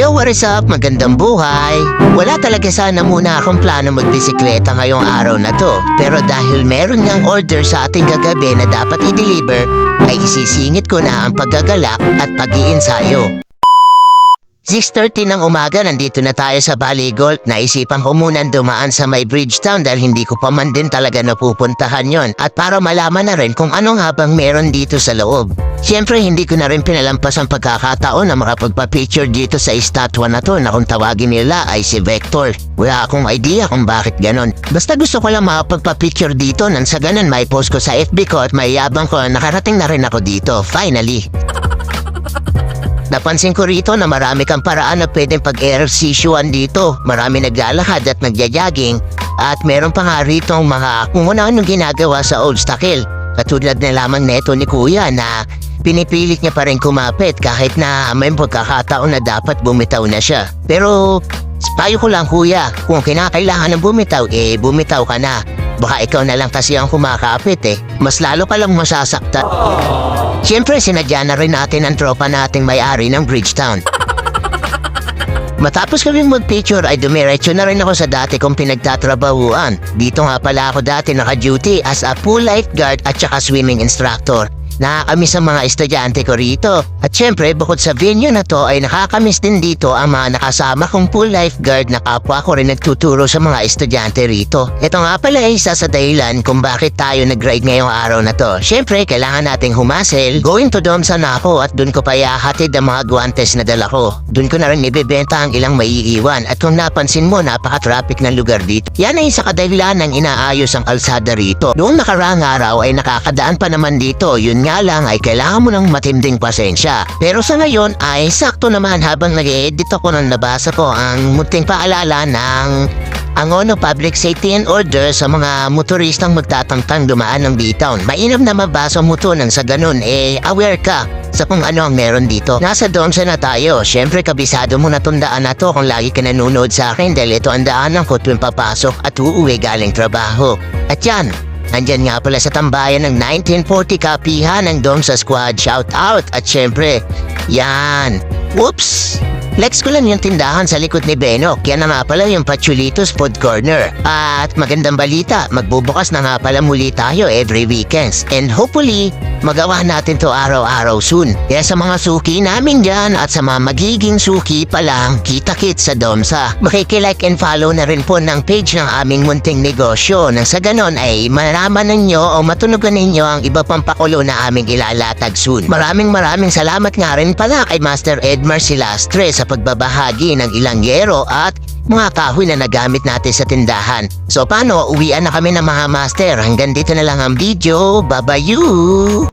Yo, what is up? Magandang buhay! Wala talaga sana muna akong plano magbisikleta ngayong araw na to. Pero dahil meron ngang order sa ating gagabi na dapat i-deliver, ay isisingit ko na ang paggagalak at pag-iinsayo. 6.30 ng umaga, nandito na tayo sa Bali Gold. Naisipan ko munang dumaan sa may Bridgetown dahil hindi ko pa man din talaga napupuntahan yon. At para malaman na rin kung ano nga bang meron dito sa loob. Siyempre, hindi ko na rin pinalampas ang pagkakataon na makapagpa-picture dito sa estatwa na to na kung tawagin nila ay si Vector. Wala akong idea kung bakit ganon. Basta gusto ko lang makapagpa-picture dito nang sa ganon may post ko sa FB ko at may yabang ko na nakarating na rin ako dito. Finally! Napansin ko rito na marami kang paraan na pwedeng pag-ehersisyoan dito. Marami naglalakad at nagyayaging at meron pa nga rito ang mga kung ano-anong ginagawa sa Old Stakil. Katulad na lamang neto ni Kuya na pinipilit niya pa rin kumapit kahit na may pagkakataon na dapat bumitaw na siya. Pero payo ko lang Kuya, kung kinakailangan ng bumitaw, eh bumitaw ka na. Baka ikaw na lang kasi ang kumakapit eh. Mas lalo ka lang masasaktan. Siyempre, sinadya na rin natin ang tropa nating may-ari ng Bridgetown. Matapos kami mag-picture ay dumiretso na rin ako sa dati kong pinagtatrabahuan. Dito nga pala ako dati naka-duty as a pool lifeguard at saka swimming instructor. Nakakamiss ang mga estudyante ko rito. At syempre, bukod sa venue na to ay nakakamiss din dito ang mga nakasama kong pool lifeguard na kapwa ko rin nagtuturo sa mga estudyante rito. Ito nga pala ay isa sa dahilan kung bakit tayo nag-ride ngayong araw na to. Syempre, kailangan nating humasel. Going to Domsa na ako at dun ko pa ihahatid ang mga guantes na dala ko. Dun ko na rin ibibenta ang ilang maiiwan. At kung napansin mo, napaka-traffic ng lugar dito. Yan ay isa kadahilan ng inaayos ang kalsada rito. Noong nakaraang araw ay nakakadaan pa naman dito. Yun nga lang ay kailangan mo ng matinding pasensya. Pero sa ngayon ay sakto naman habang nag-edit ako nang nabasa ko ang munting paalala ng ang ono public safety and order sa mga motoristang magtatangtang dumaan ng B-Town. Mainam na mabasa mo to nang sa ganun eh aware ka sa kung ano ang meron dito. Nasa Domsa na tayo. Siyempre kabisado mo na tundaan na to kung lagi ka nanonood sa akin dahil ito ang daanan ko tuwing papasok at uuwi galing trabaho. At yan, Nandyan nga pala sa tambayan ng 1940 kapihan ng Domsa Squad. Shout out! At syempre, yan. Whoops! Flex ko lang yung tindahan sa likod ni Benok. Yan na nga pala yung Pachulitos Food Corner. At magandang balita, magbubukas na nga pala muli tayo every weekends. And hopefully, magawa natin to araw-araw soon. Kaya sa mga suki namin dyan at sa mga magiging suki pa lang, kita-kits sa Domsa. Makikilike and follow na rin po ng page ng aming munting negosyo. Nang sa ganon ay malaman ninyo o matunugan ninyo ang iba pang pakulo na aming ilalatag soon. Maraming maraming salamat nga rin pala kay Master Edmar Silastre sa pagbabahagi ng ilang yero at mga kahoy na nagamit natin sa tindahan. So paano, uwian na kami ng mga master. Hanggang dito na lang ang video. Babayu!